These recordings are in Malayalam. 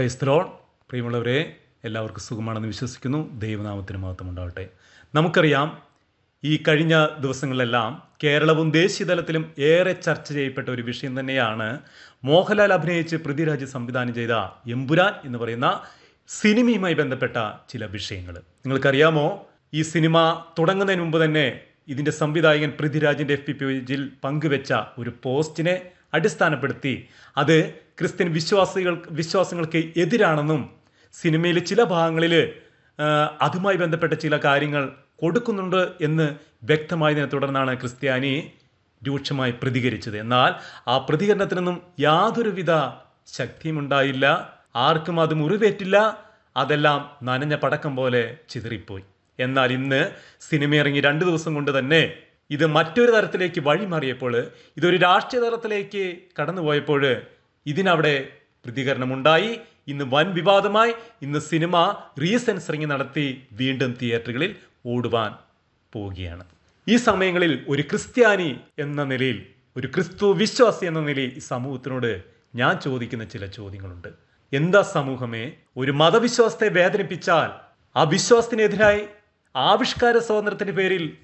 ക്രൈസ്തലോൺ പ്രിയമുള്ളവരെ എല്ലാവർക്കും സുഖമാണെന്ന് വിശ്വസിക്കുന്നു. ദൈവനാമത്തിന് മഹത്വമുണ്ടാവട്ടെ നമുക്കറിയാം ഈ കഴിഞ്ഞ ദിവസങ്ങളിലെല്ലാം കേരളവും ദേശീയ തലത്തിലും ഏറെ ചർച്ച ചെയ്യപ്പെട്ട ഒരു വിഷയം തന്നെയാണ് മോഹൻലാൽ അഭിനയിച്ച് പൃഥ്വിരാജ് സംവിധാനം ചെയ്ത എമ്പുരാൻ എന്ന് പറയുന്ന സിനിമയുമായി ബന്ധപ്പെട്ട ചില വിഷയങ്ങൾ. നിങ്ങൾക്കറിയാമോ ഈ സിനിമ തുടങ്ങുന്നതിന് മുമ്പ് തന്നെ ഇതിന്റെ സംവിധായകൻ പൃഥ്വിരാജിന്റെ എഫ് പി പേജിൽ പങ്കുവെച്ച ഒരു പോസ്റ്റിനെ അടിസ്ഥാനപ്പെടുത്തി അത് ക്രിസ്ത്യൻ വിശ്വാസികൾ വിശ്വാസങ്ങൾക്ക് എതിരാണെന്നും സിനിമയിലെ ചില ഭാഗങ്ങളിൽ അതുമായി ബന്ധപ്പെട്ട ചില കാര്യങ്ങൾ കൊടുക്കുന്നുണ്ട് എന്ന് വ്യക്തമായതിനെ തുടർന്നാണ് ക്രിസ്ത്യാനി രൂക്ഷമായി പ്രതികരിച്ചത്. എന്നാൽ ആ പ്രതികരണത്തിനൊന്നും യാതൊരുവിധ ശക്തിയും ഉണ്ടായില്ല ആർക്കും അത് മുറിവേറ്റില്ല. അതെല്ലാം നനഞ്ഞ പടക്കം പോലെ ചിതറിപ്പോയി. എന്നാൽ ഇന്ന് സിനിമ ഇറങ്ങി രണ്ട് ദിവസം കൊണ്ട് തന്നെ ഇത് മറ്റൊരു തരത്തിലേക്ക് വഴിമാറിയപ്പോൾ ഇതൊരു രാഷ്ട്രീയ തലത്തിലേക്ക് കടന്നുപോയപ്പോൾ ഇതിനവിടെ പ്രതികരണമുണ്ടായി. ഇന്ന് വൻ വിവാദമായി. ഇന്ന് സിനിമ റീസെൻസറിങ് നടത്തി വീണ്ടും തിയേറ്ററുകളിൽ ഓടുവാൻ പോവുകയാണ്. ഈ സമയങ്ങളിൽ ഒരു ക്രിസ്ത്യാനി എന്ന നിലയിൽ ഒരു ക്രിസ്തു വിശ്വാസി എന്ന നിലയിൽ ഈ സമൂഹത്തിനോട് ഞാൻ ചോദിക്കുന്ന ചില ചോദ്യങ്ങളുണ്ട്. എന്താ സമൂഹമേ? ഒരു മതവിശ്വാസത്തെ വേദനിപ്പിച്ചാൽ ആ വിശ്വാസത്തിനെതിരായി ആവിഷ്കാര സ്വാതന്ത്ര്യത്തിന്റെ പേരിൽ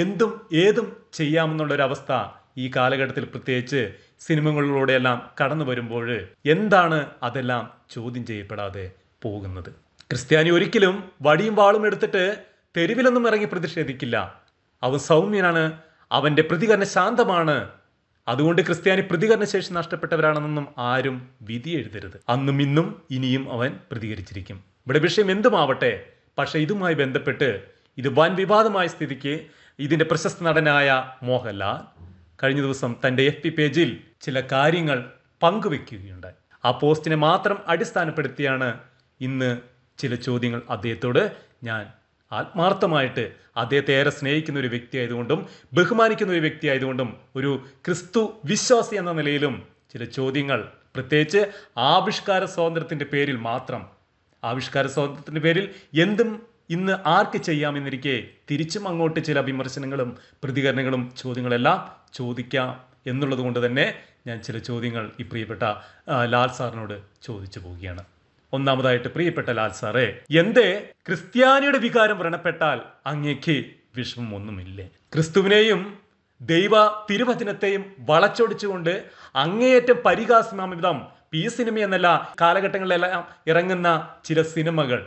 എന്തും ഏതും ചെയ്യാമെന്നുള്ളൊരവസ്ഥ ഈ കാലഘട്ടത്തിൽ പ്രത്യേകിച്ച് സിനിമകളിലൂടെയെല്ലാം കടന്നു വരുമ്പോൾ എന്താണ് അതെല്ലാം ചോദ്യം ചെയ്യപ്പെടാതെ പോകുന്നത്? ക്രിസ്ത്യാനി ഒരിക്കലും വടിയും വാളും എടുത്തിട്ട് തെരുവിലൊന്നും ഇറങ്ങി പ്രതിഷേധിക്കില്ല. അവൻ സൗമ്യനാണ് അവന്റെ പ്രതികരണ ശാന്തമാണ്. അതുകൊണ്ട് ക്രിസ്ത്യാനി പ്രതികരണ ശേഷി നഷ്ടപ്പെട്ടവരാണെന്നൊന്നും ആരും വിധി എഴുതരുത്. അന്നും ഇന്നും ഇനിയും അവൻ പ്രതികരിച്ചിരിക്കും. ഇവിടെ വിഷയം എന്തുമാവട്ടെ പക്ഷെ ഇതുമായി ബന്ധപ്പെട്ട് ഇത് വൻ വിവാദമായ സ്ഥിതിക്ക് ഇതിന്റെ പ്രശസ്ത നടനായ മോഹൻലാൽ കഴിഞ്ഞ ദിവസം തന്റെ എഫ് പി പേജിൽ ചില കാര്യങ്ങൾ പങ്കുവെക്കുകയുണ്ടായി. ആ പോസ്റ്റിനെ മാത്രം അടിസ്ഥാനപ്പെടുത്തിയാണ് ഇന്ന് ചില ചോദ്യങ്ങൾ അദ്ദേഹത്തോട്. ഞാൻ ആത്മാർത്ഥമായിട്ട് അദ്ദേഹത്തെ ഏറെ സ്നേഹിക്കുന്ന ഒരു വ്യക്തിയായതുകൊണ്ടും ബഹുമാനിക്കുന്ന ഒരു വ്യക്തിയായതുകൊണ്ടും ഒരു ക്രിസ്തു വിശ്വാസി എന്ന നിലയിലും ചില ചോദ്യങ്ങൾ പ്രത്യേകിച്ച് ആവിഷ്കാര സ്വാതന്ത്ര്യത്തിന്റെ പേരിൽ മാത്രം. ആവിഷ്കാര സ്വാതന്ത്ര്യത്തിന്റെ പേരിൽ എന്തും ഇന്ന് ആർക്ക് ചെയ്യാമെന്നിരിക്കെ തിരിച്ചും അങ്ങോട്ട് ചില വിമർശനങ്ങളും പ്രതികരണങ്ങളും ചോദ്യങ്ങളെല്ലാം ചോദിക്കാം എന്നുള്ളത് കൊണ്ട് തന്നെ ഞാൻ ചില ചോദ്യങ്ങൾ ഈ പ്രിയപ്പെട്ട ലാൽ സാറിനോട് ചോദിച്ചു പോവുകയാണ്. ഒന്നാമതായിട്ട് പ്രിയപ്പെട്ട ലാൽ സാറേ എന്തേ ക്രിസ്ത്യാനിയുടെ വികാരം വ്രണപ്പെട്ടാൽ അങ്ങേക്ക് വിഷമം ഒന്നുമില്ലേ? ക്രിസ്തുവിനെയും ദൈവ തിരുവചനത്തെയും വളച്ചൊടിച്ചുകൊണ്ട് അങ്ങേയറ്റം പരിഹാസ്യമാമിതം പി സിനിമ എന്നല്ല കാലഘട്ടങ്ങളിലെല്ലാം ഇറങ്ങുന്ന ചില സിനിമകൾ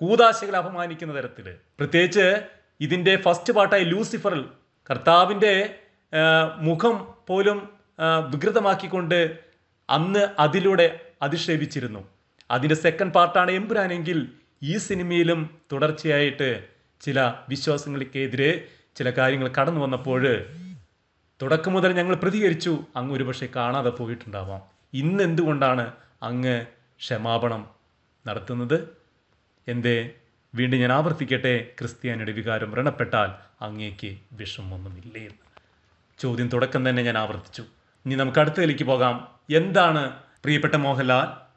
കൂതാശകൾ അപമാനിക്കുന്ന തരത്തിൽ. പ്രത്യേകിച്ച് ഇതിന്റെ ഫസ്റ്റ് പാട്ടായി ലൂസിഫറിൽ കർത്താവിന്റെ മുഖം പോലും വികൃതമാക്കിക്കൊണ്ട് അന്ന് അതിലൂടെ അധിക്ഷേപിച്ചിരുന്നു. അതിന്റെ സെക്കൻഡ് പാർട്ടാണ് എമ്പുരാനെങ്കിൽ ഈ സിനിമയിലും തുടർച്ചയായിട്ട് ചില വിശ്വാസങ്ങൾക്കെതിരെ ചില കാര്യങ്ങൾ കടന്നു വന്നപ്പോൾ തുടക്കം മുതൽ ഞങ്ങൾ പ്രതികരിച്ചു അങ്ങ് ഒരുപക്ഷെ കാണാതെ പോയിട്ടുണ്ടാവാം. ഇന്ന് എന്തുകൊണ്ടാണ് അങ്ങ് ക്ഷമാപണം നടത്തുന്നത്? എന്തേ? വീണ്ടും ഞാൻ ആവർത്തിക്കട്ടെ? ക്രിസ്ത്യാനിയുടെ വികാരം വ്രണപ്പെട്ടാൽ അങ്ങേക്ക് വിഷമമൊന്നുമില്ലേ എന്ന്. ചോദ്യം തുടക്കം തന്നെ ഞാൻ ആവർത്തിച്ചു. ഇനി നമുക്ക് അടുത്തതിലേക്ക് പോകാം. എന്താണ് പ്രിയപ്പെട്ട മോഹൻലാൽ?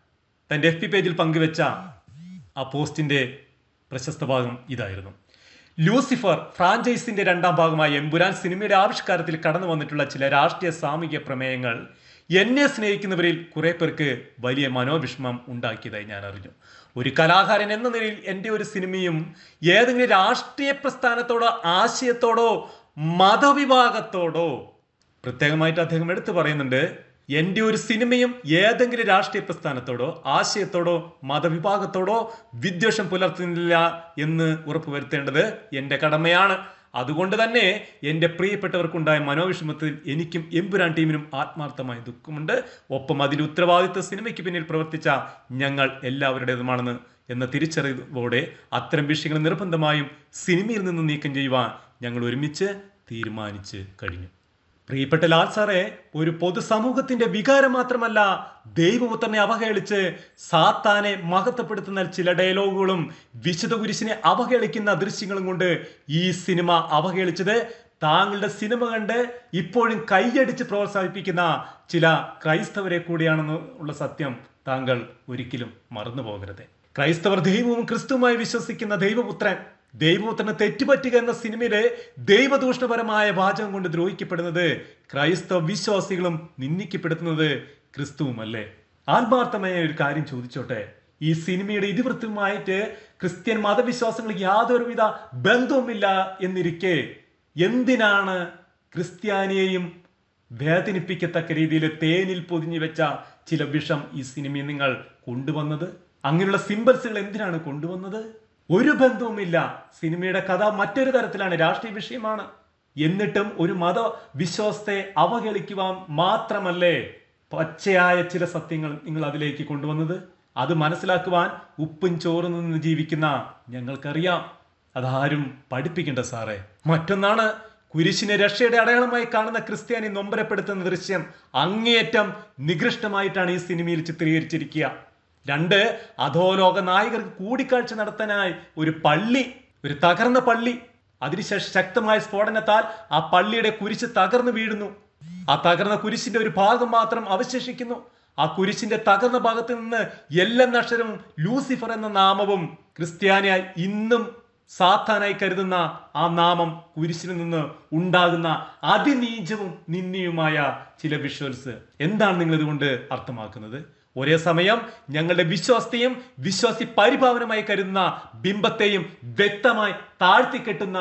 തന്റെ എഫ് പി പേജിൽ പങ്കുവെച്ച ആ പോസ്റ്റിന്റെ പ്രശസ്ത ഭാഗം ഇതായിരുന്നു. ലൂസിഫർ ഫ്രാഞ്ചൈസിന്റെ രണ്ടാം ഭാഗമായ എമ്പുരാൻ സിനിമയുടെ ആവിഷ്കാരത്തിൽ കടന്നു വന്നിട്ടുള്ള ചില രാഷ്ട്രീയ സാമൂഹിക പ്രമേയങ്ങൾ എന്നെ സ്നേഹിക്കുന്നവരിൽ കുറെ പേർക്ക് വലിയ മനോവിഷമം ഉണ്ടാക്കിയതായി ഞാൻ അറിഞ്ഞു. ഒരു കലാകാരൻ എന്ന നിലയിൽ എന്റെ ഒരു സിനിമയും ഏതെങ്കിലും രാഷ്ട്രീയ പ്രസ്ഥാനത്തോടോ ആശയത്തോടോ മതവിഭാഗത്തോടോ പ്രത്യേകമായിട്ട് അദ്ദേഹം എടുത്തു പറയുന്നുണ്ട് എന്റെ ഒരു സിനിമയും ഏതെങ്കിലും രാഷ്ട്രീയ പ്രസ്ഥാനത്തോടോ ആശയത്തോടോ മതവിഭാഗത്തോടോ വിദ്വേഷം പുലർത്തുന്നില്ല എന്ന് ഉറപ്പുവരുത്തേണ്ടത് എന്റെ കടമയാണ്. അതുകൊണ്ട് തന്നെ എന്റെ പ്രിയപ്പെട്ടവർക്കുണ്ടായ മനോവിഷമത്തിൽ എനിക്കും എമ്പുരാൻ ടീമിനും ആത്മാർത്ഥമായ ദുഃഖമുണ്ട്. ഒപ്പം അതിന്റെ ഉത്തരവാദിത്വ സിനിമയ്ക്ക് പിന്നിൽ പ്രവർത്തിച്ച ഞങ്ങൾ എല്ലാവരുടേതുമാണെന്ന് എന്ന തിരിച്ചറിവോടെ അത്തരം വിഷയങ്ങൾ നിർബന്ധമായും സിനിമയിൽ നിന്ന് നീക്കം ചെയ്യുവാൻ ഞങ്ങൾ ഒരുമിച്ച് തീരുമാനിച്ച് കഴിഞ്ഞു. പ്രിയപ്പെട്ട ലാൽ സാറേ ഒരു പൊതുസമൂഹത്തിന്റെ വികാരം മാത്രമല്ല ദൈവപുത്രനെ അവഹേളിച്ച് സാത്താനെ മഹത്വപ്പെടുത്തുന്ന ചില ഡയലോഗുകളും വിശുദ്ധ കുരിശിനെ അവഹേളിക്കുന്ന ദൃശ്യങ്ങളും കൊണ്ട് ഈ സിനിമ അവഹേളിച്ചത്. താങ്കളുടെ സിനിമ കണ്ട് ഇപ്പോഴും കൈയടിച്ച് പ്രോത്സാഹിപ്പിക്കുന്ന ചില ക്രൈസ്തവരെ കൂടിയാണെന്ന് ഉള്ള സത്യം താങ്കൾ ഒരിക്കലും മറന്നു പോകരുത് ക്രൈസ്തവർ ദൈവവും ക്രിസ്തുവുമായി വിശ്വസിക്കുന്ന ദൈവപുത്രൻ ദൈവപുത്രനെ തെറ്റുപറ്റുക എന്ന സിനിമയിലെ ദൈവദൂഷണപരമായ വാചകം കൊണ്ട് ദ്രോഹിക്കപ്പെടുന്നത് ക്രൈസ്തവ വിശ്വാസികളും നിന്ദിക്കപ്പെടുത്തുന്നത് ക്രിസ്തുവുമല്ലേ? ആത്മാർത്ഥമായ ഒരു കാര്യം ചോദിച്ചോട്ടെ. ഈ സിനിമയുടെ ഇതിവൃത്തമായിട്ട് ക്രിസ്ത്യൻ മതവിശ്വാസങ്ങൾക്ക് യാതൊരുവിധ ബന്ധവുമില്ല എന്നിരിക്കെ എന്തിനാണ് ക്രിസ്ത്യാനിയെയും വേദനിപ്പിക്കത്തക്ക രീതിയിൽ തേനിൽ പൊതിഞ്ഞു വെച്ച ചില വിഷം ഈ സിനിമയിൽ നിങ്ങൾ കൊണ്ടുവന്നത്? അങ്ങനെയുള്ള സിംബൽസുകൾ എന്തിനാണ് കൊണ്ടുവന്നത്? ഒരു ബന്ധവുമില്ല. സിനിമയുടെ കഥ മറ്റൊരു തരത്തിലാണ്. രാഷ്ട്രീയ വിഷയമാണ്. എന്നിട്ടും ഒരു മത വിശ്വാസത്തെ അവഹേളിക്കുവാൻ മാത്രമല്ലേ പച്ചയായ ചില സത്യങ്ങൾ നിങ്ങൾ അതിലേക്ക് കൊണ്ടുവന്നത്? അത് മനസ്സിലാക്കുവാൻ ഉപ്പും ചോറും നിന്ന് ജീവിക്കുന്ന ഞങ്ങൾക്കറിയാം. അതാരും പഠിപ്പിക്കണ്ട സാറേ. മറ്റൊന്നാണ് കുരിശിനെ രക്ഷയുടെ അടയാളമായി കാണുന്ന ക്രിസ്ത്യാനി നൊമ്പരപ്പെടുത്തുന്ന ദൃശ്യം. അങ്ങേയറ്റം നികൃഷ്ടമായിട്ടാണ് ഈ സിനിമയിൽ ചിത്രീകരിച്ചിരിക്കുക. രണ്ട് അധോലോക നായകർക്ക് കൂടിക്കാഴ്ച നടത്താനായി ഒരു പള്ളി ഒരു തകർന്ന പള്ളി. അതിനുശേഷം ശക്തമായ സ്ഫോടനത്താൽ ആ പള്ളിയുടെ കുരിശ് തകർന്നു വീഴുന്നു. ആ തകർന്ന കുരിശിന്റെ ഒരു ഭാഗം മാത്രം അവശേഷിക്കുന്നു. ആ കുരിശിന്റെ തകർന്ന ഭാഗത്ത് നിന്ന് എല്ലാ നക്ഷരവും ലൂസിഫർ എന്ന നാമവും ക്രിസ്ത്യാനിയായി ഇന്നും സാത്താനായി കരുതുന്ന ആ നാമം കുരിശിൽ നിന്ന് ഉണ്ടാകുന്ന അതിനീചവും നിന്ദിയുമായ ചില വിഷ്വൽസ് എന്താണ് നിങ്ങൾ ഇതുകൊണ്ട് അർത്ഥമാക്കുന്നത്? ഒരേ സമയം ഞങ്ങളുടെ വിശ്വാസത്തെയും വിശ്വാസി പരിഭാവനമായി കരുതുന്ന ബിംബത്തെയും വ്യക്തമായി താഴ്ത്തിക്കെട്ടുന്ന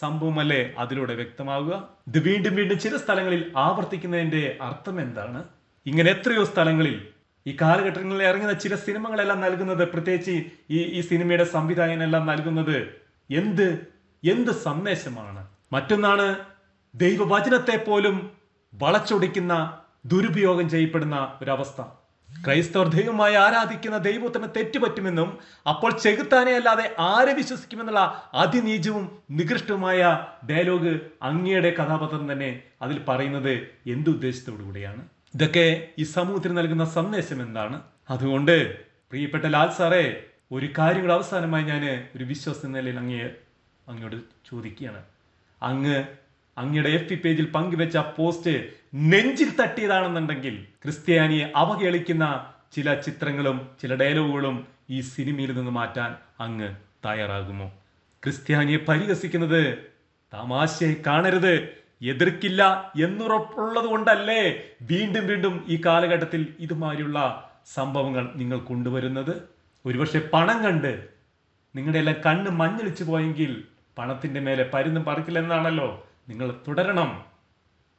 സംഭവമല്ലേ അതിലൂടെ വ്യക്തമാവുക? ഇത് വീണ്ടും വീണ്ടും ചില സ്ഥലങ്ങളിൽ ആവർത്തിക്കുന്നതിന്റെ അർത്ഥം എന്താണ്? ഇങ്ങനെ എത്രയോ സ്ഥലങ്ങളിൽ ഈ കാലഘട്ടങ്ങളിൽ ഇറങ്ങുന്ന ചില സിനിമകളെല്ലാം നൽകുന്നത് പ്രത്യേകിച്ച് ഈ ഈ സിനിമയുടെ സംവിധായകനെല്ലാം നൽകുന്നത് എന്ത് എന്ത് സന്ദേശമാണ്? മറ്റൊന്നാണ് ദൈവവചനത്തെ പോലും വളച്ചൊടിക്കുന്ന ദുരുപയോഗം ചെയ്യപ്പെടുന്ന ഒരവസ്ഥ. ക്രൈസ്തവർ ദൈവമായി ആരാധിക്കുന്ന ദൈവത്തിന് തെറ്റുപറ്റുമെന്നും അപ്പോൾ ചെകുത്താനെ അല്ലാതെ ആരെ വിശ്വസിക്കുമെന്നുള്ള അതിനീചവും നികൃഷ്ടവുമായ ഡയലോഗ് അങ്ങയുടെ കഥാപാത്രം തന്നെ അതിൽ പറയുന്നത് എന്തുദ്ദേശത്തോടു കൂടിയാണ്? ഇതൊക്കെ ഈ സമൂഹത്തിന് നൽകുന്ന സന്ദേശം എന്താണ്? അതുകൊണ്ട് പ്രിയപ്പെട്ട ലാൽ സാറേ ഒരു കാര്യങ്ങൾ അവസാനമായി ഞാൻ ഒരു വിശ്വാസ നിലയിൽ അങ്ങയെ അങ്ങോട്ട് ചോദിക്കുകയാണ്. അങ്ങ് അങ്ങയുടെ എഫ് പേജിൽ പങ്കുവെച്ച പോസ്റ്റ് നെഞ്ചിൽ തട്ടിയതാണെന്നുണ്ടെങ്കിൽ ക്രിസ്ത്യാനിയെ അവഹേളിക്കുന്ന ചില ചിത്രങ്ങളും ചില ഡയലോഗുകളും ഈ സിനിമയിൽ നിന്ന് മാറ്റാൻ അങ്ങ് തയ്യാറാകുമോ? ക്രിസ്ത്യാനിയെ പരിഹസിക്കുന്നത് തമാശയെ കാണരുത് എതിർക്കില്ല എന്നുറപ്പുള്ളത് കൊണ്ടല്ലേ വീണ്ടും വീണ്ടും ഈ കാലഘട്ടത്തിൽ ഇതുമാതിരിയുള്ള സംഭവങ്ങൾ നിങ്ങൾ കൊണ്ടുവരുന്നത്? ഒരുപക്ഷെ പണം കണ്ട് നിങ്ങളുടെ എല്ലാം കണ്ണ് മഞ്ഞളിച്ചു പോയെങ്കിൽ പണത്തിന്റെ മേലെ പരുന്നും പറക്കില്ലെന്നാണല്ലോ നിങ്ങൾ തുടരണം.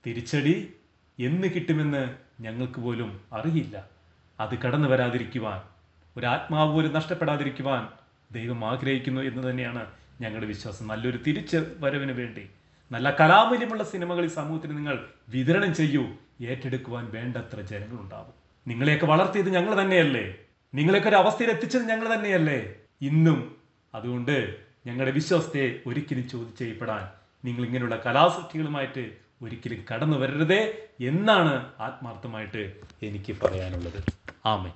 തിരിച്ചടി എന്ന് കിട്ടുമെന്ന് ഞങ്ങൾക്ക് പോലും അറിയില്ല. അത് കടന്നു വരാതിരിക്കുവാൻ ഒരു ആത്മാവ് പോലും നഷ്ടപ്പെടാതിരിക്കുവാൻ ദൈവം ആഗ്രഹിക്കുന്നു എന്ന് തന്നെയാണ് ഞങ്ങളുടെ വിശ്വാസം. നല്ലൊരു തിരിച്ച് വരവിന് വേണ്ടി നല്ല കലാമൂല്യമുള്ള സിനിമകൾ ഈ സമൂഹത്തിന് നിങ്ങൾ വിതരണം ചെയ്യൂ. ഏറ്റെടുക്കുവാൻ വേണ്ടത്ര ജനങ്ങളുണ്ടാവും. നിങ്ങളെയൊക്കെ വളർത്തിയത് ഞങ്ങൾ തന്നെയല്ലേ? നിങ്ങളെയൊക്കെ ഒരു അവസ്ഥയിൽ എത്തിച്ചത് ഞങ്ങൾ തന്നെയല്ലേ? ഇന്നും അതുകൊണ്ട് ഞങ്ങളുടെ വിശ്വാസത്തെ ഒരിക്കലും ചോദിച്ചു ചെയ്യപ്പെടാൻ നിങ്ങൾ ഇങ്ങനെയുള്ള കലാസൃഷ്ടികളുമായിട്ട് ഒരിക്കലും കടന്നു വരരുതേ എന്നാണ് ആത്മാർത്ഥമായിട്ട് എനിക്ക് പറയാനുള്ളത്. ആമേ